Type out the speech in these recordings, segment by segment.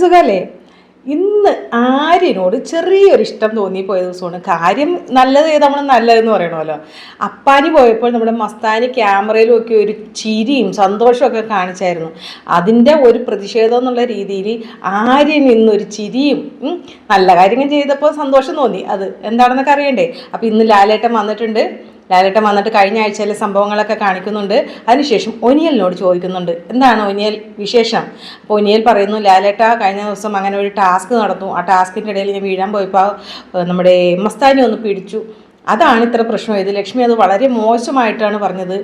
സുഖല്ലേ? ഇന്ന് ആര്യനോട് ചെറിയൊരു ഇഷ്ടം തോന്നിപ്പോയ ദിവസമാണ്. കാര്യം നല്ലത് നമ്മൾ നല്ലതെന്ന് പറയണമല്ലോ. അപ്പാനി പോയപ്പോൾ നമ്മുടെ മസ്താനി ക്യാമറയിലും ഒക്കെ ഒരു ചിരിയും സന്തോഷമൊക്കെ കാണിച്ചായിരുന്നു. അതിന്റെ ഒരു പ്രതിഷേധം എന്നുള്ള രീതിയിൽ ആര്യൻ ഇന്നൊരു ചിരിയും നല്ല കാര്യങ്ങൾ ചെയ്തപ്പോൾ സന്തോഷം തോന്നി. അത് എന്താണെന്നൊക്കെ അറിയണ്ടേ? അപ്പോൾ ഇന്ന് ലാലേട്ടൻ വന്നിട്ടുണ്ട്. ലാലേട്ടൻ വന്നിട്ട് കഴിഞ്ഞ ആഴ്ചയിലെ സംഭവങ്ങളൊക്കെ കാണിക്കുന്നുണ്ട്. അതിനുശേഷം ഒനിയലിനോട് ചോദിക്കുന്നുണ്ട്. എന്താണ് ഒനിയൽ വിശേഷം? അപ്പോൾ ഒനിയൽ പറയുന്നു ലാലേട്ട കഴിഞ്ഞ ദിവസം അങ്ങനെ ഒരു ടാസ്ക് നടന്നു. ആ ടാസ്കിന്റെ ഇടയിൽ ഞാൻ വീഴാൻ പോയപ്പോൾ നമ്മുടെ മസ്താനി ഒന്ന് പിടിച്ചു. അതാണ് ഇത്ര പ്രശ്നം. പ്രശ്നമായത് ലക്ഷ്മി അത് വളരെ മോശമായിട്ടാണ് പറഞ്ഞത്.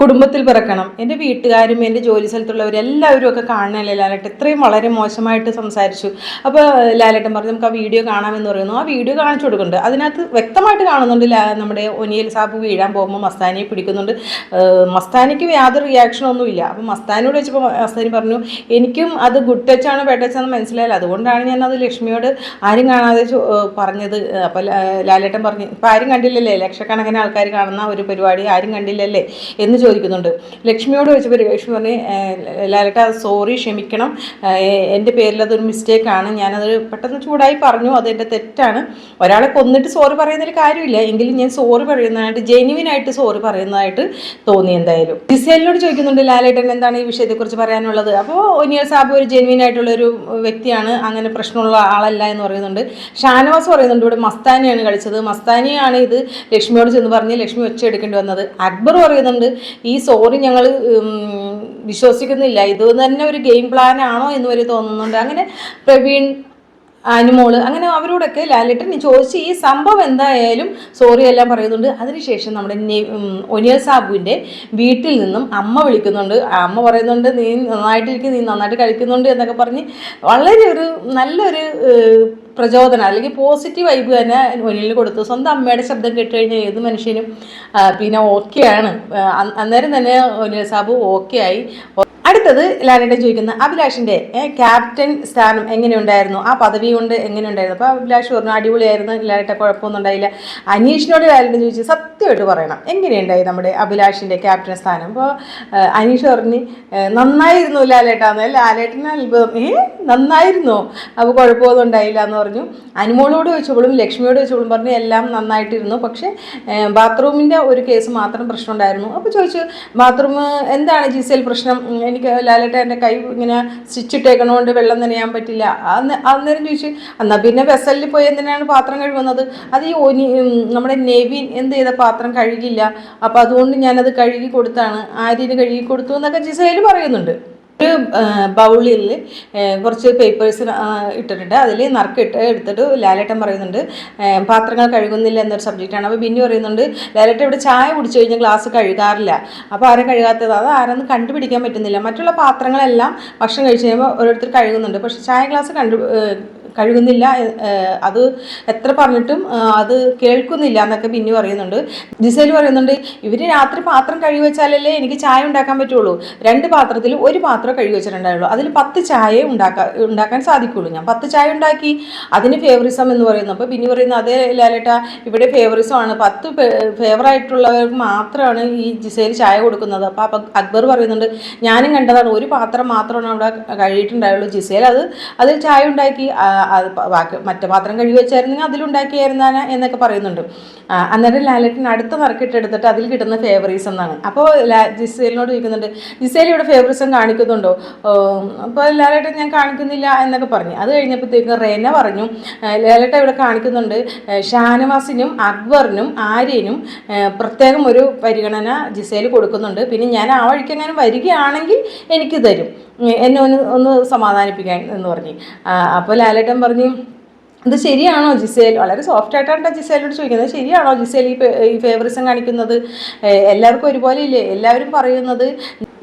കുടുംബത്തിൽ പിറക്കണം. എന്റെ വീട്ടുകാരും എന്റെ ജോലി സ്ഥലത്തുള്ളവരും എല്ലാവരും ഒക്കെ കാണണമല്ലേ ലാലേട്ടൻ? ഇത്രയും വളരെ മോശമായിട്ട് സംസാരിച്ചു. അപ്പോൾ ലാലേട്ടൻ പറഞ്ഞു നമുക്ക് ആ വീഡിയോ കാണാമെന്ന് പറയുന്നു. ആ വീഡിയോ കാണിച്ചു കൊടുക്കുന്നുണ്ട്. അതിനകത്ത് വ്യക്തമായിട്ട് കാണുന്നുണ്ട് നമ്മുടെ ഒനിയൽ സാബ് വീഴാൻ പോകുമ്പോൾ മസ്താനിയെ പിടിക്കുന്നുണ്ട്. മസ്താനിക്ക് യാതൊരു റിയാക്ഷനും ഒന്നുമില്ല അപ്പോൾ മസ്താനിയോട് വെച്ചപ്പോൾ മസ്താനി പറഞ്ഞു എനിക്കും അത് ഗുഡ് ടച്ച് ആണ് ബാഡ് ടച്ച് ആണെന്ന് മനസ്സിലായില്ല. അതുകൊണ്ടാണ് ഞാൻ അത് ലക്ഷ്മിയോട് ആരും കാണാതെ പറഞ്ഞത്. അപ്പോൾ ലാലേട്ടൻ പറഞ്ഞു ഇപ്പം ആരും കണ്ടില്ലല്ലേ? ലക്ഷക്കണക്കിന് ആൾക്കാർ കാണുന്ന ഒരു പരിപാടി ആരും കണ്ടില്ലല്ലേ? എന്ന് ചോദിക്കുന്നുണ്ട്. ലക്ഷ്മിയോട് ചോദിച്ചപ്പോൾ ലക്ഷ്മി പറഞ്ഞു "ഏഹ് ലാലേട്ട സോറി ക്ഷമിക്കണം. എന്റെ പേരിൽ അതൊരു മിസ്റ്റേക്കാണ് ഞാനത് പെട്ടെന്ന് ചൂടായി പറഞ്ഞു. അത് എന്റെ തെറ്റാണ്. ഒരാളെ കൊന്നിട്ട് സോറി പറയുന്നതിൽ കാര്യമില്ല. എങ്കിലും ഞാൻ സോറി പറയുന്നതായിട്ട് ജെന്യുവിൻ ആയിട്ട് സോറി പറയുന്നതായിട്ട് തോന്നി എന്തായാലും. ഡിസൈലിനോട് ചോദിക്കുന്നുണ്ട് ലാലേട്ടൻ എന്താണ് ഈ വിഷയത്തെക്കുറിച്ച് പറയാനുള്ളത്? അപ്പോൾ ഒനിയൽ സാബ് ഒരു ജെന്യുവിൻ ആയിട്ടുള്ള ഒരു വ്യക്തിയാണ്. അങ്ങനെ പ്രശ്നമുള്ള ആളല്ല എന്ന് പറയുന്നുണ്ട്. ഷാനവാസ് പറയുന്നുണ്ട് ഇവിടെ മസ്താനിയാണ് കളിച്ചത്. മസ്താനിയാണ് ഇത് ലക്ഷ്മിയോട് ചെന്ന് പറഞ്ഞ് ലക്ഷ്മി ഒച്ച എടുക്കേണ്ടി വന്നത്. അക്ബർ പറയുന്നുണ്ട് ഈ സോറി ഞങ്ങൾ വിശ്വസിക്കുന്നില്ല. ഇത് തന്നെ ഒരു ഗെയിം പ്ലാൻ ആണോ എന്ന് വരെ തോന്നുന്നുണ്ട്. അങ്ങനെ പ്രവീൺ അനുമോൾ അങ്ങനെ അവരോടൊക്കെ ലാലേട്ടൻ ചോദിച്ച് ഈ സംഭവം എന്തായാലും സോറി എല്ലാം പറയുന്നുണ്ട്. അതിനുശേഷം നമ്മുടെ ഒനിയൽ സാബുവിന്റെ വീട്ടിൽ നിന്നും അമ്മ വിളിക്കുന്നുണ്ട്. അമ്മ പറയുന്നുണ്ട് നീ നന്നായിട്ടിരിക്കും നീ നന്നായിട്ട് കഴിക്കുന്നുണ്ട് എന്നൊക്കെ പറഞ്ഞ് വളരെ ഒരു നല്ലൊരു പ്രചോദനം അല്ലെങ്കിൽ പോസിറ്റീവ് വൈബ് തന്നെ ഒനിയിൽ കൊടുത്തു. സ്വന്തം അമ്മയുടെ ശബ്ദം കേട്ട് കഴിഞ്ഞാൽ ഏത് മനുഷ്യനും പിന്നെ ഓക്കെയാണ് അന്നേരം തന്നെ ഒനിയൽ സാബു ഓക്കെ ആയി. അടുത്തത് ലാലേട്ടൻ ചോദിക്കുന്ന അഭിലാഷിന്റെ ക്യാപ്റ്റൻ സ്ഥാനം എങ്ങനെയുണ്ടായിരുന്നു? ആ പദവി കൊണ്ട് എങ്ങനെയുണ്ടായിരുന്നു? അപ്പോൾ അഭിലാഷ് പറഞ്ഞു അടിപൊളിയായിരുന്നു എല്ലാവരുടെ കുഴപ്പമൊന്നും ഉണ്ടായില്ല അനീഷിനോട് ലാലേട്ടൻ ചോദിച്ചു സത്യമായിട്ട് പറയണം എങ്ങനെയുണ്ടായി നമ്മുടെ അഭിലാഷിന്റെ ക്യാപ്റ്റൻ സ്ഥാനം? അപ്പോൾ അനീഷ് പറഞ്ഞു നന്നായിരുന്നു ലാലേട്ടാന്ന് ലാലേട്ടന് അത്ഭുതം ഏ നന്നായിരുന്നു അപ്പോൾ കുഴപ്പമൊന്നും ഉണ്ടായില്ല എന്ന് പറഞ്ഞു. അനുമോളോട് ചോദിച്ചപ്പോഴും ലക്ഷ്മിയോട് ചോദിച്ചപ്പോഴും പറഞ്ഞു എല്ലാം നന്നായിട്ടിരുന്നു പക്ഷേ ബാത്റൂമിന്റെ ഒരു കേസ് മാത്രം പ്രശ്നം ഉണ്ടായിരുന്നു അപ്പോൾ ചോദിച്ചു ബാത്റൂം എന്താണ് ജിസേൽ പ്രശ്നം? എനിക്ക് ലാലേട്ട എന്റെ കൈ ഇങ്ങനെ സ്റ്റിച്ചിട്ടേക്കണോണ്ട് വെള്ളം നനയാൻ പറ്റില്ല. അന്ന് അന്നേരം ചോദിച്ചു എന്നാൽ പിന്നെ വെസലിൽ പോയി എന്തിനാണ് പാത്രം കഴുകുന്നത്? അത് ഈ ഒനി നമ്മുടെ നെവിൻ എന്ത് ചെയ്ത പാത്രം കഴുകില്ല അപ്പോൾ അതുകൊണ്ട് ഞാനത് കഴുകി കൊടുത്താണ്. ആര്യന് കഴുകി കൊടുത്തു എന്നൊക്കെ ജിസയിൽ പറയുന്നുണ്ട്. ഒരു ബൗളിൽ കുറച്ച് പേപ്പേഴ്സ് ഇട്ടിട്ടുണ്ട്. അതിൽ നറുക്കിട്ട് എടുത്തിട്ട് ലാലേട്ടൻ പറയുന്നുണ്ട് പാത്രങ്ങൾ കഴുകുന്നില്ല എന്നൊരു സബ്ജക്റ്റാണ് അപ്പോൾ ബിന്നി പറയുന്നുണ്ട് ലാലേട്ടൻ ഇവിടെ ചായ കുടിച്ചു കഴിഞ്ഞാൽ ഗ്ലാസ് കഴുകാറില്ല. അപ്പോൾ ആരും കഴുകാത്തത്? അത് ആരെന്ന് കണ്ടുപിടിക്കാൻ പറ്റുന്നില്ല. മറ്റുള്ള പാത്രങ്ങളെല്ലാം ഭക്ഷണം കഴിച്ച് കഴിയുമ്പോൾ ഓരോരുത്തർ കഴുകുന്നുണ്ട്. പക്ഷേ ചായ ഗ്ലാസ് കണ്ടു കഴുകുന്നില്ല അത് എത്ര പറഞ്ഞിട്ടും അത് കേൾക്കുന്നില്ല എന്നൊക്കെ ബിന്നി പറയുന്നുണ്ട്. ജിസേൽ പറയുന്നുണ്ട് ഇവർ രാത്രി പാത്രം കഴുകി വെച്ചാലല്ലേ എനിക്ക് ചായ ഉണ്ടാക്കാൻ പറ്റുള്ളൂ. രണ്ട് പാത്രത്തിൽ ഒരു പാത്രം കഴുകി വെച്ചിട്ടുണ്ടായുള്ളൂ. അതിൽ പത്ത് ചായ ഉണ്ടാക്കാൻ ഉണ്ടാക്കാൻ സാധിക്കുള്ളൂ. ഞാൻ പത്ത് ചായ ഉണ്ടാക്കി. അതിന് ഫേവറിസം എന്ന് പറയുന്നു. അപ്പോൾ ബിന്നി പറയുന്നു അതേ ലാലേട്ട ഇവിടെ ഫേവറിസമാണ് പത്ത് ഫേവറായിട്ടുള്ളവർക്ക് മാത്രമാണ് ഈ ജിസേൽ ചായ കൊടുക്കുന്നത്. അപ്പോൾ അപ്പം അക്ബർ പറയുന്നുണ്ട് ഞാനും കണ്ടതാണ്. ഒരു പാത്രം മാത്രമാണ് അവിടെ കഴുകിയിട്ടുണ്ടായുള്ളൂ. ജിസേൽ അത് അതിൽ ചായ ഉണ്ടാക്കി. അത് ബാക്കി മറ്റേ പാത്രം കഴുകി വെച്ചായിരുന്നെങ്കിൽ അതിലുണ്ടാക്കിയായിരുന്നാണ് എന്നൊക്കെ പറയുന്നുണ്ട്. അന്നേരം ലാലേട്ടൻ അടുത്ത നറുക്കിട്ട് എടുത്തിട്ട് അതിൽ കിട്ടുന്ന ഫേവറീസ് എന്നാണ്. അപ്പോൾ ജിസേലിനോട് ചോദിക്കുന്നുണ്ട് ജിസേൽ ഇവിടെ ഫേവറിസം കാണിക്കുന്നുണ്ടോ? അപ്പോൾ ലാലേട്ടൻ ഞാൻ കാണിക്കുന്നില്ല എന്നൊക്കെ പറഞ്ഞു. അത് കഴിഞ്ഞപ്പോഴത്തേക്കും റേന പറഞ്ഞു ലാലേട്ട ഇവിടെ കാണിക്കുന്നുണ്ട്. ഷാനവാസിനും അക്ബറിനും ആര്യനും പ്രത്യേകം ഒരു പരിഗണന ജിസേൽ കൊടുക്കുന്നുണ്ട്. പിന്നെ ഞാൻ ആ വഴിക്ക് എങ്ങനെ വരികയാണെങ്കിൽ എനിക്ക് തരും. എന്നെ ഒന്ന് ഒന്ന് സമാധാനിപ്പിക്കാൻ എന്ന് പറഞ്ഞു. അപ്പോൾ ലാലേട്ടൻ പറഞ്ഞു ഇത് ശരിയാണോ ജിസേൽ? വളരെ സോഫ്റ്റ് ആയിട്ടാണ് ജിസേലോട് ചോദിക്കുന്നത്. ശരിയാണോ ജിസേൽ ഈ ഈ ഫേവറിസം കാണിക്കുന്നത്? എല്ലാവർക്കും ഒരുപോലെ ഇല്ലേ? എല്ലാവരും പറയുന്നത്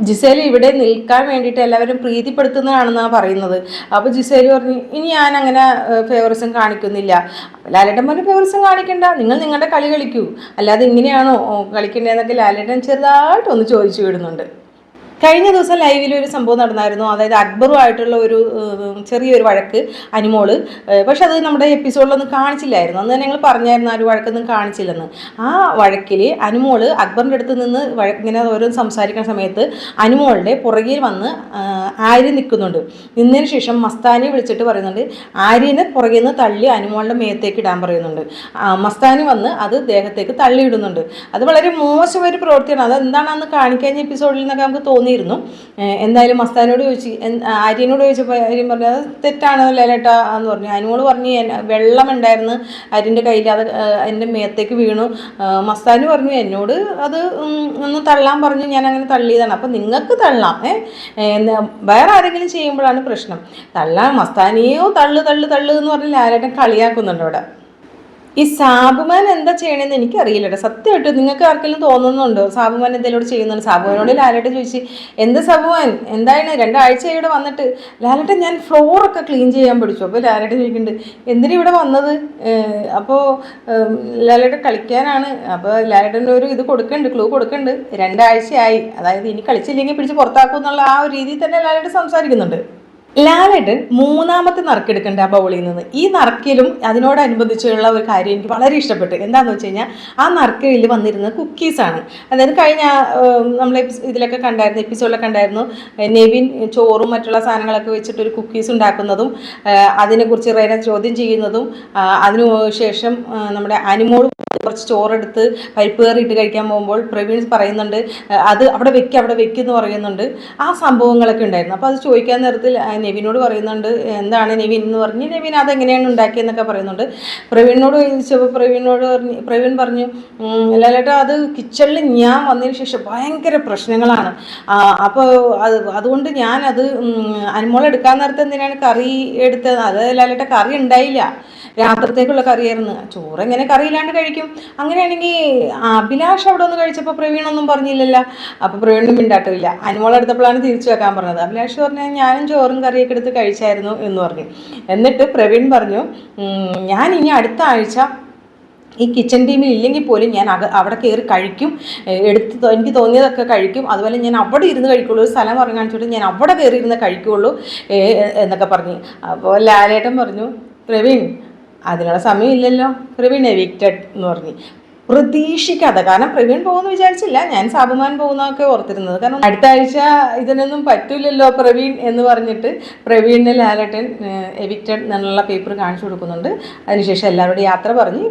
ജിസേൽ ഇവിടെ നിൽക്കാൻ വേണ്ടിയിട്ട് എല്ലാവരും പ്രീതിപ്പെടുത്തുന്നതാണെന്നാണ് പറയുന്നത്. അപ്പോൾ ജിസേൽ പറഞ്ഞു ഇനി ഞാൻ അങ്ങനെ ഫേവറിസം കാണിക്കുന്നില്ല. ലാലേട്ടൻ പറഞ്ഞു ഫേവറിസം കാണിക്കണ്ട. നിങ്ങൾ നിങ്ങളുടെ കളി കളിക്കൂ. അല്ലാതെ ഇങ്ങനെയാണോ കളിക്കേണ്ടതെന്നൊക്കെ ലാലേട്ടൻ ചെറുതായിട്ടൊന്ന് ചോദിച്ചു വിടുന്നുണ്ട്. കഴിഞ്ഞ ദിവസം ലൈവിൽ ഒരു സംഭവം നടന്നായിരുന്നു. അതായത് അക്ബറുമായിട്ടുള്ള ഒരു ചെറിയൊരു വഴക്ക് അനുമോൾ. പക്ഷെ അത് നമ്മുടെ എപ്പിസോഡിലൊന്നും കാണിച്ചില്ലായിരുന്നു. അന്ന് തന്നെ ഞങ്ങൾ പറഞ്ഞായിരുന്നു ആ ഒരു വഴക്കൊന്നും കാണിച്ചില്ലെന്ന്. ആ വഴക്കിൽ അനുമോൾ അക്ബറിന്റെ അടുത്ത് നിന്ന് ഇങ്ങനെ ഓരോന്ന് സംസാരിക്കുന്ന സമയത്ത് അനുമോളുടെ പുറകിൽ വന്ന് ആര്യ നിൽക്കുന്നുണ്ട് നിന്നതിന് ശേഷം മസ്താനി വിളിച്ചിട്ട് പറയുന്നുണ്ട് ആര്യനെ പുറകിൽ നിന്ന് തള്ളി അനുമോളുടെ മേത്തേക്ക് ഇടാൻ പറയുന്നുണ്ട്. മസ്താനി വന്ന് അത് ദേഹത്തേക്ക് തള്ളിയിടുന്നുണ്ട്. അത് വളരെ മോശമൊരു പ്രവൃത്തിയാണ്. അത് എന്താണെന്ന് കാണിക്കഴിഞ്ഞ എപ്പിസോഡിൽ നിന്നൊക്കെ നമുക്ക് തോന്നിയിരുന്നു ഏഹ് എന്തായാലും മസ്താനോട് ചോദിച്ചു ആര്യനോട് ചോദിച്ചപ്പോൾ ആര്യൻ പറഞ്ഞു അത് തെറ്റാണ് ലേലേട്ടാ എന്ന് പറഞ്ഞു. അനുമോൾ പറഞ്ഞു "എൻ- വെള്ളം ഉണ്ടായിരുന്നു ആര്യന്റെ കയ്യിൽ അത് അതിന്റെ മേത്തേക്ക് വീണു. മസ്താന് പറഞ്ഞു എന്നോട് അത് ഒന്ന് തള്ളാൻ പറഞ്ഞു ഞാൻ അങ്ങനെ തള്ളിയതാണ്. അപ്പം നിങ്ങൾക്ക് തള്ളാം ഏഹ് വേറെ ആരെങ്കിലും ചെയ്യുമ്പോഴാണ് പ്രശ്നം. തള്ളാൻ മസ്താനിയോ തള്ളു തള്ളു തള്ളു എന്ന് പറഞ്ഞ് ലാലേട്ടൻ കളിയാക്കുന്നുണ്ട് അവിടെ. ഈ സാബുമാൻ എന്താ ചെയ്യണമെന്ന് എനിക്കറിയില്ല സത്യമായിട്ട് നിങ്ങൾക്ക് ആർക്കെങ്കിലും തോന്നുന്നുണ്ടോ? സാബുമാൻ എന്തെങ്കിലും ചെയ്യുന്നുണ്ട്? സാബുമാനോട് ലാലേട്ട് ചോദിച്ച് എന്ത് സാബുമാൻ? എന്താണ് രണ്ടാഴ്ച ഇവിടെ വന്നിട്ട് ലാലേട്ടൻ ഞാൻ ഫ്ലോറൊക്കെ ക്ലീൻ ചെയ്യാൻ പഠിച്ചു അപ്പോൾ ലാലേട്ടൻ ചോദിക്കുന്നുണ്ട് എന്തിനാ ഇവിടെ വന്നത്? അപ്പോൾ ലാലേട്ടൻ കളിക്കാനാണ്. അപ്പോൾ ലാലേട്ടന്റെ ഒരു ഇത് കൊടുക്കുന്നുണ്ട് ക്ലൂ കൊടുക്കുന്നുണ്ട് രണ്ടാഴ്ചയായി. അതായത് ഇനി കളിച്ചില്ലെങ്കിൽ പിടിച്ച് പുറത്താക്കും എന്നുള്ള ആ ഒരു രീതിയിൽ തന്നെ ലാലേട്ടൻ സംസാരിക്കുന്നുണ്ട്. ലാലേട്ടൻ മൂന്നാമത്തെ നറുക്കെടുക്കേണ്ട ആ ബൗളിൽ നിന്ന്. ഈ നറുക്കിലും അതിനോടനുബന്ധിച്ചുള്ള ഒരു കാര്യം എനിക്ക് വളരെ ഇഷ്ടപ്പെട്ടു. എന്താണെന്ന് വെച്ച് കഴിഞ്ഞാൽ ആ നറുക്കിൽ വന്നിരുന്നത് കുക്കീസാണ് അതായത് കഴിഞ്ഞ നമ്മൾ ഇതിലൊക്കെ കണ്ടായിരുന്നു എപ്പിസോഡിലൊക്കെ കണ്ടായിരുന്നു നെവിൻ ചോറും മറ്റുള്ള സാധനങ്ങളൊക്കെ വെച്ചിട്ട് ഒരു കുക്കീസ് ഉണ്ടാക്കുന്നതും അതിനെക്കുറിച്ച് റേന ചോദ്യം ചെയ്യുന്നതും അതിനുശേഷം അതിനു ശേഷം നമ്മുടെ അനിമോൾ കുറച്ച് ചോറെടുത്ത് പരിപ്പ് കറി ഇട്ട് കഴിക്കാൻ പോകുമ്പോൾ പ്രവീൺ പറയുന്നുണ്ട് അത് അവിടെ വെക്കുക അവിടെ വെക്ക് എന്ന് പറയുന്നുണ്ട്. ആ സംഭവങ്ങളൊക്കെ ഉണ്ടായിരുന്നു. അപ്പോൾ അത് ചോദിക്കാൻ നേരത്തിൽ നെവിനോട് പറയുന്നുണ്ട് എന്താണ് നെവിൻ? എന്ന് പറഞ്ഞ് നെവിൻ അതെങ്ങനെയാണ് ഉണ്ടാക്കിയെന്നൊക്കെ പറയുന്നുണ്ട്. പ്രവീണിനോട് ചോദിച്ചപ്പോൾ പ്രവീണിനോട് പറഞ്ഞ് പ്രവീൺ പറഞ്ഞു "ഉം, ലാലേട്ടാ അത് കിച്ചണിൽ ഞാൻ വന്നതിന് ശേഷം ഭയങ്കര പ്രശ്നങ്ങളാണ്. അപ്പോൾ അത് അതുകൊണ്ട് ഞാനത് അനുമോൾ എടുക്കാൻ നേരത്തെ എന്തിനാണ് കറി എടുത്തത്? അത് ലാലേട്ട കറി ഉണ്ടായില്ല. രാത്രിത്തേക്കുള്ള കറിയായിരുന്നു. ചോറ് എങ്ങനെ കറിയില്ലാണ്ട് കഴിക്കും? അങ്ങനെയാണെങ്കിൽ അഭിലാഷ് അവിടെ ഒന്ന് കഴിച്ചപ്പോൾ പ്രവീണൊന്നും പറഞ്ഞില്ലല്ലോ. അപ്പോൾ പ്രവീണും മിണ്ടാട്ടില്ല അനുമോൾ എടുത്തപ്പോഴാണ് തിരിച്ചു വെക്കാൻ പറഞ്ഞത്. അഭിലാഷ് പറഞ്ഞാൽ ഞാനും ചോറും കറിയൊക്കെ എടുത്ത് കഴിച്ചായിരുന്നു എന്ന് പറഞ്ഞു. എന്നിട്ട് പ്രവീൺ പറഞ്ഞു ഞാൻ ഇനി അടുത്ത ആഴ്ച ഈ കിച്ചൺ ടീമിൽ ഇല്ലെങ്കിൽ പോലും ഞാൻ അക അവിടെ കയറി കഴിക്കും. എടുത്ത് എനിക്ക് തോന്നിയതൊക്കെ കഴിക്കും. അതുപോലെ ഞാൻ അവിടെ ഇരുന്ന് കഴിക്കുള്ളൂ. ഒരു സ്ഥലം പറഞ്ഞു കാണിച്ചിട്ട് ഞാൻ അവിടെ കയറി ഇരുന്ന് കഴിക്കുള്ളൂ. എന്നൊക്കെ പറഞ്ഞു. അപ്പോൾ ലാലേട്ടൻ പറഞ്ഞു പ്രവീൺ അതിനുള്ള സമയമില്ലല്ലോ. പ്രവീൺ എവിക്റ്റഡ് എന്ന് പറഞ്ഞു. പ്രതീക്ഷിക്കാതെ കാരണം പ്രവീൺ പോകുമെന്ന് വിചാരിച്ചില്ല. ഞാൻ സാബുമാൻ പോകുന്നതൊക്കെ ഓർത്തിരുന്നത്. കാരണം അടുത്ത ആഴ്ച ഇതിനൊന്നും പറ്റില്ലല്ലോ പ്രവീൺ എന്ന് പറഞ്ഞിട്ട് പ്രവീണിന് ലാലട്ടൻ എവിക്റ്റഡ് എന്നുള്ള പേപ്പർ കാണിച്ചു കൊടുക്കുന്നുണ്ട്. അതിനുശേഷം എല്ലാവരോടും യാത്ര പറഞ്ഞ്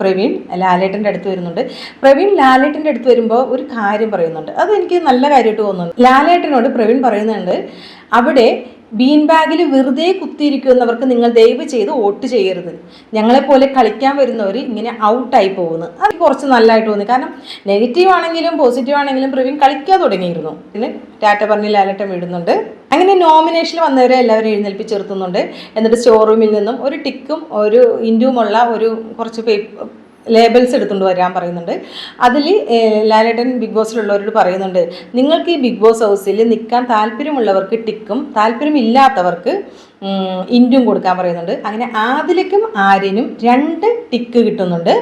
പ്രവീൺ ലാലേട്ടന്റെ അടുത്ത് വരുന്നുണ്ട്. പ്രവീൺ ലാലേട്ടന്റെ അടുത്ത് വരുമ്പോൾ ഒരു കാര്യം പറയുന്നുണ്ട്. അത് എനിക്ക് നല്ല കാര്യമായിട്ട് തോന്നുന്നു ലാലേട്ടനോട് പ്രവീൺ പറയുന്നുണ്ട് അവിടെ ബീൻ ബാഗിൽ വെറുതെ കുത്തിയിരിക്കുന്നവർക്ക് നിങ്ങൾ ദയവ് ചെയ്ത് വോട്ട് ചെയ്യരുത്. ഞങ്ങളെപ്പോലെ കളിക്കാൻ വരുന്നവർ ഇങ്ങനെ ഔട്ടായി പോകുന്നു. അത് കുറച്ച് നല്ലതായിട്ട് തോന്നി. കാരണം നെഗറ്റീവ് ആണെങ്കിലും പോസിറ്റീവ് ആണെങ്കിലും പ്രവീൺ കളിക്കാൻ തുടങ്ങിയിരുന്നു. പിന്നെ ടാറ്റ പറഞ്ഞ് ലാലട്ടം വിടുന്നുണ്ട്. അങ്ങനെ നോമിനേഷനിൽ വന്നവരെ എല്ലാവരും എഴുന്നേൽപ്പിച്ച് നിർത്തുന്നുണ്ട് എന്നിട്ട് സ്റ്റോറൂമിൽ നിന്നും ഒരു ടിക്കും ഒരു ഇൻഡുമുള്ള ഒരു കുറച്ച് പേപ്പർ ലേബൽസ് എടുത്തുകൊണ്ട് വരാൻ പറയുന്നുണ്ട്. അതിൽ ലാലേട്ടൻ ബിഗ് ബോസിലുള്ളവരോട് പറയുന്നുണ്ട് നിങ്ങൾക്ക് ഈ ബിഗ് ബോസ് ഹൗസിൽ നിൽക്കാൻ താല്പര്യമുള്ളവർക്ക് ടിക്കും താല്പര്യമില്ലാത്തവർക്ക് ഇന്റും കൊടുക്കാൻ പറയുന്നുണ്ട്. അങ്ങനെ ആദിലയ്ക്കും ആര്യനും രണ്ട് ടിക്ക് കിട്ടുന്നുണ്ട്.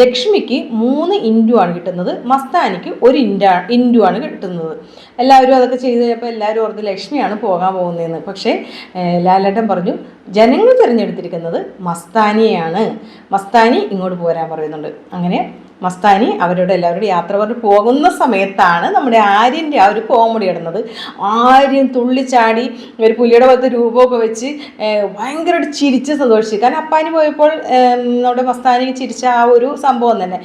ലക്ഷ്മിക്ക് മൂന്ന് ഇന്റു ആണ് കിട്ടുന്നത്. മസ്താനിക്ക് ഒരു ഇന്റാ ഇന്റു ആണ് കിട്ടുന്നത്. എല്ലാവരും അതൊക്കെ ചെയ്ത് കഴിഞ്ഞപ്പോൾ എല്ലാവരും ഓർത്ത് ലക്ഷ്മിയാണ് പോകാൻ പോകുന്നതെന്ന്. പക്ഷേ ലാലേട്ടൻ പറഞ്ഞു ജനങ്ങൾ തിരഞ്ഞെടുത്തിരിക്കുന്നത് മസ്താനിയാണ് മസ്താനി ഇങ്ങോട്ട് പോരാൻ പറയുന്നുണ്ട്. അങ്ങനെ മസ്താനി അവരോട് എല്ലാവരോടും യാത്ര പറഞ്ഞ് പോകുന്ന സമയത്താണ് നമ്മുടെ ആര്യന്റെ ആ ഒരു കോമഡി ഇടുന്നത്. ആര്യം തുള്ളിച്ചാടി ഒരു പുലിയുടെ പോലത്തെ രൂപമൊക്കെ വെച്ച് ഭയങ്കരമായിട്ട് ചിരിച്ച് സന്തോഷിച്ചു. കാരണം അപ്പാനി പോയപ്പോൾ നമ്മുടെ മസ്താനി ചിരിച്ച ആ ഒരു സംഭവം തന്നെ.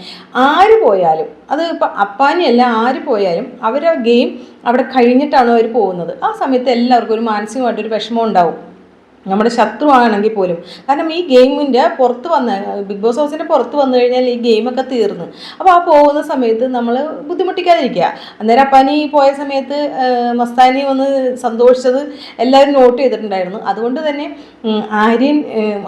ആര് പോയാലും അത് ഇപ്പം അപ്പാനിയല്ല ആര് പോയാലും അവരെ ഗെയിം അവിടെ കഴിഞ്ഞിട്ടാണ് അവർ പോകുന്നത്. ആ സമയത്ത് എല്ലാവർക്കും ഒരു മാനസികമായിട്ടൊരു വിഷമം ഉണ്ടാവും. നമ്മുടെ ശത്രുവാണെങ്കിൽ പോലും. കാരണം ഈ ഗെയിമിന്റെ പുറത്ത് വന്ന ബിഗ് ബോസ് ഹൗസിന്റെ പുറത്ത് വന്നു കഴിഞ്ഞാൽ ഈ ഗെയിമൊക്കെ തീർന്നു. അപ്പോൾ ആ പോകുന്ന സമയത്ത് നമ്മൾ ബുദ്ധിമുട്ടിക്കാതിരിക്കുക. അന്നേരം അപ്പാനി പോയ സമയത്ത് മസ്താനി ഒന്ന് സന്തോഷിച്ചത് എല്ലാവരും നോട്ട് ചെയ്തിട്ടുണ്ടായിരുന്നു. അതുകൊണ്ട് തന്നെ ആര്യൻ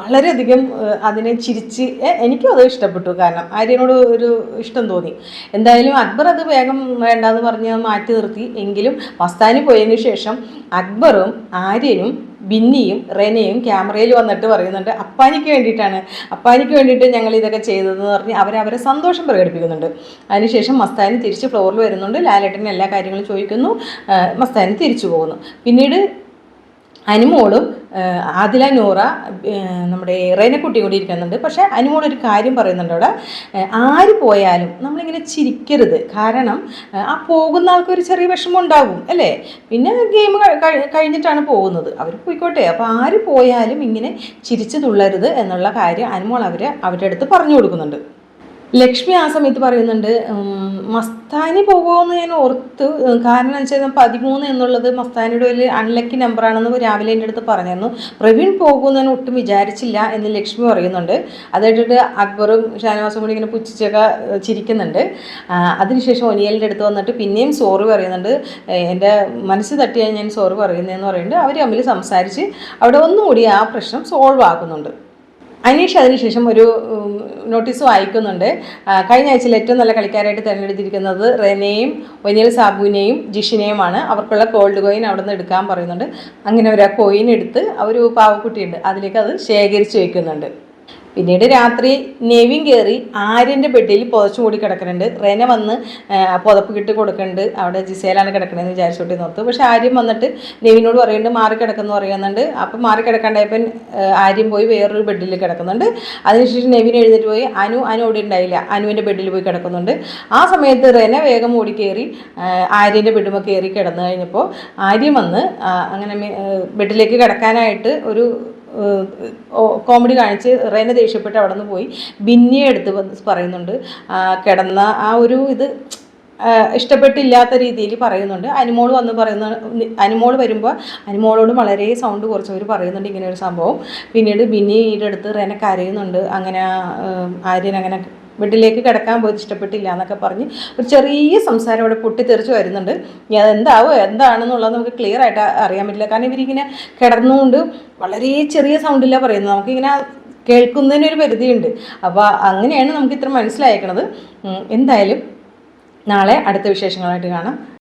വളരെയധികം അതിനെ ചിരിച്ച് എനിക്കും അത് ഇഷ്ടപ്പെട്ടു. കാരണം ആര്യനോട് ഒരു ഇഷ്ടം തോന്നി. എന്തായാലും അക്ബർ അത് വേഗം വേണ്ടാന്ന് പറഞ്ഞ് മാറ്റി നിർത്തി. എങ്കിലും മസ്താനി പോയതിന് ശേഷം അക്ബറും ആര്യനും ബിന്നിയും റെനയും ക്യാമറയിൽ വന്നിട്ട് പറയുന്നുണ്ട് അപ്പാനിക്ക് വേണ്ടിയിട്ടാണ്. അപ്പാനിക്ക് വേണ്ടിയിട്ട് ഞങ്ങൾ ഇതൊക്കെ ചെയ്തതെന്ന് പറഞ്ഞ് അവരവരെ സന്തോഷം പ്രകടിപ്പിക്കുന്നുണ്ട്. അതിനുശേഷം മസ്താനി തിരിച്ച് ഫ്ലോറിൽ വരുന്നുണ്ട്. ലാലേട്ടൻ എല്ലാ കാര്യങ്ങളും ചോദിക്കുന്നു. മസ്താനി തിരിച്ചു പോകുന്നു. പിന്നീട് അനുമോളും ആദില നൂറ നമ്മുടെ നമ്മുടെ കുട്ടി കൂടി ഇരിക്കുന്നുണ്ട് പക്ഷേ അനുമോൾ ഒരു കാര്യം പറയുന്നുണ്ട് അവിടെ. ആര് പോയാലും നമ്മളിങ്ങനെ ചിരിക്കരുത്. കാരണം ആ, പോകുന്ന ആൾക്ക് ഒരു ചെറിയ വിഷമം ഉണ്ടാകും അല്ലേ? പിന്നെ ഗെയിം കഴിഞ്ഞിട്ടാണ് പോകുന്നത്. അവർ പോയിക്കോട്ടെ. അപ്പോൾ ആര് പോയാലും ഇങ്ങനെ ചിരിച്ചു തുള്ളരുത് എന്നുള്ള കാര്യം അനുമോൾ അവർ അവരുടെ അടുത്ത് പറഞ്ഞു കൊടുക്കുന്നുണ്ട്. ലക്ഷ്മി ആ സമയത്ത് പറയുന്നുണ്ട് മസ്താനി പോകുമെന്ന് ഞാൻ ഓർത്തു കാരണം എന്ന് വെച്ചാൽ പതിമൂന്ന് എന്നുള്ളത് മസ്താനിയുടെ ഒരു അൺലക്കി നമ്പറാണെന്ന് രാവിലെ എന്റെ അടുത്ത് പറഞ്ഞിരുന്നു. പ്രവീൺ പോകുമെന്ന് ഞാൻ ഒട്ടും വിചാരിച്ചില്ല എന്ന് ലക്ഷ്മി പറയുന്നുണ്ട്. അതായിട്ട് അക്ബറും ഷാനവാസും കൂടി ഇങ്ങനെ പുച്ഛിച്ചൊക്കെ ചിരിക്കുന്നുണ്ട്. അതിനുശേഷം ഒനിയലിന്റെ അടുത്ത് വന്നിട്ട് പിന്നെയും സോറി പറയുന്നുണ്ട്. എന്റെ മനസ്സ് തട്ടിയാണ് ഞാൻ സോറി പറയുന്നതെന്ന് പറയുന്നുണ്ട്. അവർ തമ്മിൽ സംസാരിച്ച് അവിടെ ഒന്നുകൂടി ആ പ്രശ്നം സോൾവ് ആക്കുന്നുണ്ട്. അനീഷ് അതിനുശേഷം ഒരു നോട്ടീസ് വായിക്കുന്നുണ്ട് കഴിഞ്ഞ ആഴ്ചയിൽ ഏറ്റവും നല്ല കളിക്കാരായിട്ട് തിരഞ്ഞെടുത്തിരിക്കുന്നത് റെനയും ഒനിയൽ സാബുവിനെയും ജിഷിനെയുമാണ്. അവർക്കുള്ള ഗോൾഡ് കോയിൻ അവിടെ നിന്ന് എടുക്കാൻ പറയുന്നുണ്ട്. അങ്ങനെ ഒരു ആ കോയിൻ എടുത്ത് അവർ പാവക്കുട്ടിയുണ്ട്. അതിലേക്ക് അത് ശേഖരിച്ച് വയ്ക്കുന്നുണ്ട് പിന്നീട് രാത്രി നെവിൻ കയറി ആര്യന്റെ ബെഡിൽ പുതച്ചു കൂടി കിടക്കുന്നുണ്ട്. റെന വന്ന് പുതപ്പ് കിട്ടി കൊടുക്കുന്നുണ്ട്. അവിടെ ജിസേലാണ് കിടക്കണതെന്ന് വിചാരിച്ചോട്ടി നോർത്തു പക്ഷേ ആര്യം വന്നിട്ട് നെവിനോട് പറയുന്നുണ്ട് മാറി കിടക്കുന്നു പറയുന്നുണ്ട്. അപ്പം മാറി കിടക്കണ്ടായപ്പം ആര്യം പോയി വേറൊരു ബെഡിൽ കിടക്കുന്നുണ്ട്. അതിനുശേഷം നെവിൻ എഴുന്നേറ്റ് പോയി അനു അനു അവിടെ ഉണ്ടായില്ല. അനുവിന്റെ ബെഡിൽ പോയി കിടക്കുന്നുണ്ട്. ആ സമയത്ത് റെന വേഗം ഓടി കയറി ആര്യന്റെ ബെഡുമ കയറി കിടന്നു കഴിഞ്ഞപ്പോൾ ആര്യം വന്ന് അങ്ങനെ ബെഡിലേക്ക് കിടക്കാനായിട്ട് ഒരു കോമഡി കാണിച്ച് റെന ദേഷ്യപ്പെട്ട് അവിടെ നിന്ന് പോയി. ബിന്നിയെ എടുത്ത് വന്ന് പറയുന്നുണ്ട്. കിടന്ന ആ ഒരു ഇത് ഇഷ്ടപ്പെട്ടില്ലാത്ത രീതിയിൽ പറയുന്നുണ്ട്. അനുമോൾ വന്ന് പറയുന്ന അനുമോൾ വരുമ്പോൾ അനുമോളോട് വളരെ സൗണ്ട് കുറച്ചവർ പറയുന്നുണ്ട് ഇങ്ങനെ ഒരു സംഭവം. പിന്നീട് ബിന്നിയുടെ അടുത്ത് റെന കരയുന്നുണ്ട്. അങ്ങനെ ആര്യൻ അങ്ങനെ ബെഡിലേക്ക് കിടക്കാൻ പോയത് ഇഷ്ടപ്പെട്ടില്ല എന്നൊക്കെ പറഞ്ഞ് ഒരു ചെറിയ സംസാരം അവിടെ പൊട്ടിത്തെറിച്ച് വരുന്നുണ്ട്. എന്താവോ എന്താണെന്നുള്ളത് നമുക്ക് ക്ലിയർ ആയിട്ട് അറിയാൻ പറ്റില്ല. കാരണം ഇവരിങ്ങനെ കിടന്നുകൊണ്ട് വളരെ ചെറിയ സൗണ്ടില്ല പറയുന്നത്. നമുക്കിങ്ങനെ കേൾക്കുന്നതിനൊരു പരിധിയുണ്ട്. അപ്പോൾ അങ്ങനെയാണ് നമുക്ക് ഇത്ര മനസ്സിലായേക്കണത്. എന്തായാലും നാളെ അടുത്ത വിശേഷങ്ങളായിട്ട് കാണാം.